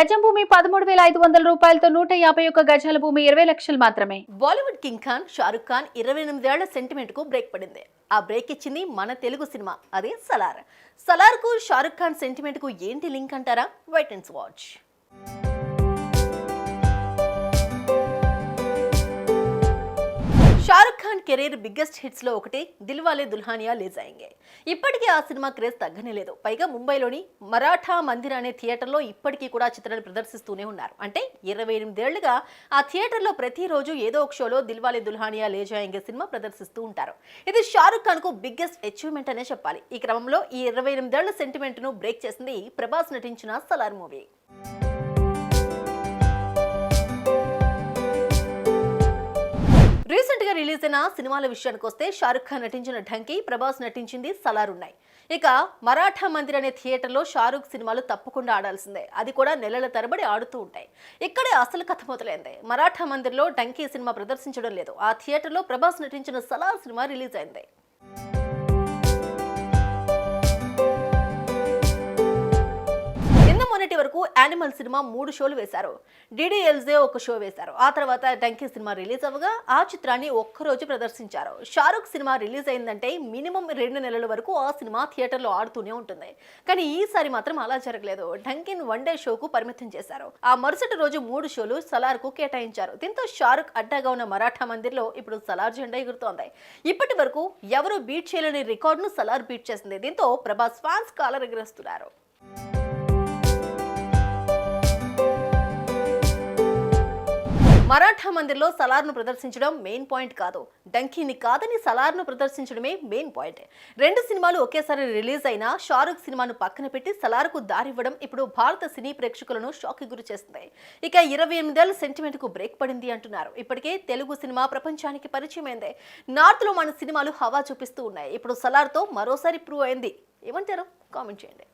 గజం భూమి పదమూడు వేల ఐదు వందల రూపాయలతో నూట యాభై ఒక్క గజాల భూమి ఇరవై లక్షలు మాత్రమే. బాలీవుడ్ కింగ్ ఖాన్ షారుఖ్ ఖాన్ ఇరవై ఎనిమిదేళ్ళ సెంటిమెంట్కు బ్రేక్ పడింది. ఆ బ్రేక్ ఇచ్చింది మన తెలుగు సినిమా అదే సలార్. సలార్కు షారుఖ్ ఖాన్ సెంటిమెంట్కు ఏంటి లింక్ అంటారా? Wait and watch Shahrukh Khan career biggest హిట్స్లో ఒకటి దిల్వాలే దుల్హానియా లే జాయింగే. ఇప్పటికీ ఆ సినిమా క్రేజ్ తగ్గనే లేదు పైగా ముంబైలోని మరాఠా మందిర్ అనే థియేటర్లో ఇప్పటికీ కూడా చిత్రాన్ని ప్రదర్శిస్తూనే ఉన్నారు. అంటే ఇరవై ఎనిమిదేళ్ళుగా ఆ థియేటర్లో ప్రతిరోజు ఏదో ఒక షోలో దిల్వాలే దుల్హానియా లే జాయింగే సినిమా ప్రదర్శిస్తూ ఉంటారు. ఇది షారుఖ్ ఖాన్కు బిగ్గెస్ట్ అచీవ్మెంట్ అనే చెప్పాలి. ఈ క్రమంలో ఈ ఇరవై ఎనిమిదేళ్ళ సెంటిమెంట్ను బ్రేక్ చేసింది ప్రభాస్ నటించిన సలార్ మూవీ. రిలీజ్ అయిన సినిమాల విషయానికి వస్తే షారుఖ్ ఖాన్ నటించిన ఢంకి ప్రభాస్ నటించింది సలార్ ఉన్నాయి ఇక మరాఠా మందిర్ అనే థియేటర్లో షారుఖ్ సినిమాలు తప్పకుండా ఆడాల్సిందే. అది కూడా నెలల తరబడి ఆడుతూ ఉంటాయి. ఇక్కడే అసలు కథ మొదలైంది. మరాఠా మందిర్లో డంకీ సినిమా ప్రదర్శించడం లేదు. ఆ థియేటర్లో ప్రభాస్ నటించిన సలార్ సినిమా రిలీజ్ అయింది. నిన్న వరకు యానిమల్ సినిమా మూడు షోలు వేశారు. డిడిఎల్జే ఒక షో వేశారు. ఆ తర్వాత డంకీ సినిమా రిలీజ్ అవ్వగా ఆ చిత్రాన్ని ఒక్కరోజు ప్రదర్శించారు. షారుఖ్ సినిమా రిలీజ్ అయిందంటే మినిమం రెండు నెలల వరకు ఆ సినిమా థియేటర్లో ఆడుతూనే ఉంటుంది. కానీ ఈసారి మాత్రం అలా జరగలేదు. డంకిన్ వన్ డే షోకు పరిమితం చేశారు. ఆ మరుసటి రోజు మూడు షోలు సలార్కు కేటాయించారు. దీంతో షారుఖ్ అడ్డాగా ఉన్న మరాఠా మందిర్లో ఇప్పుడు సలార్ జెండా ఎగురుతోంది. ఇప్పటి వరకు ఎవరు బీట్ చేయలేని రికార్డును సలార్ బీట్ చేసింది. దీంతో ప్రభాస్ ఫ్యాన్స్ కాలర్ మరాఠా మందిర్లో సలార్ను ప్రదర్శించడం మెయిన్ పాయింట్ కాదు. డంకీని కాదని సలార్ను ప్రదర్శించడమే మెయిన్ పాయింట్ రెండు సినిమాలు ఒకేసారి రిలీజ్ అయినా షారుఖ్ సినిమాను పక్కన పెట్టి సలార్కు దారివ్వడం ఇప్పుడు భారత సినీ ప్రేక్షకులను షాక్కి గురి చేస్తుంది. ఇక ఇరవై ఎనిమిదేళ్ళ సెంటిమెంట్కు బ్రేక్ పడింది అంటున్నారు. ఇప్పటికే తెలుగు సినిమా ప్రపంచానికి పరిచయమైంది. నార్త్లో మన సినిమాలు హవా చూపిస్తూ ఉన్నాయి. ఇప్పుడు సలార్తో మరోసారి ప్రూవ్ అయింది. ఏమంటారు? కామెంట్ చేయండి.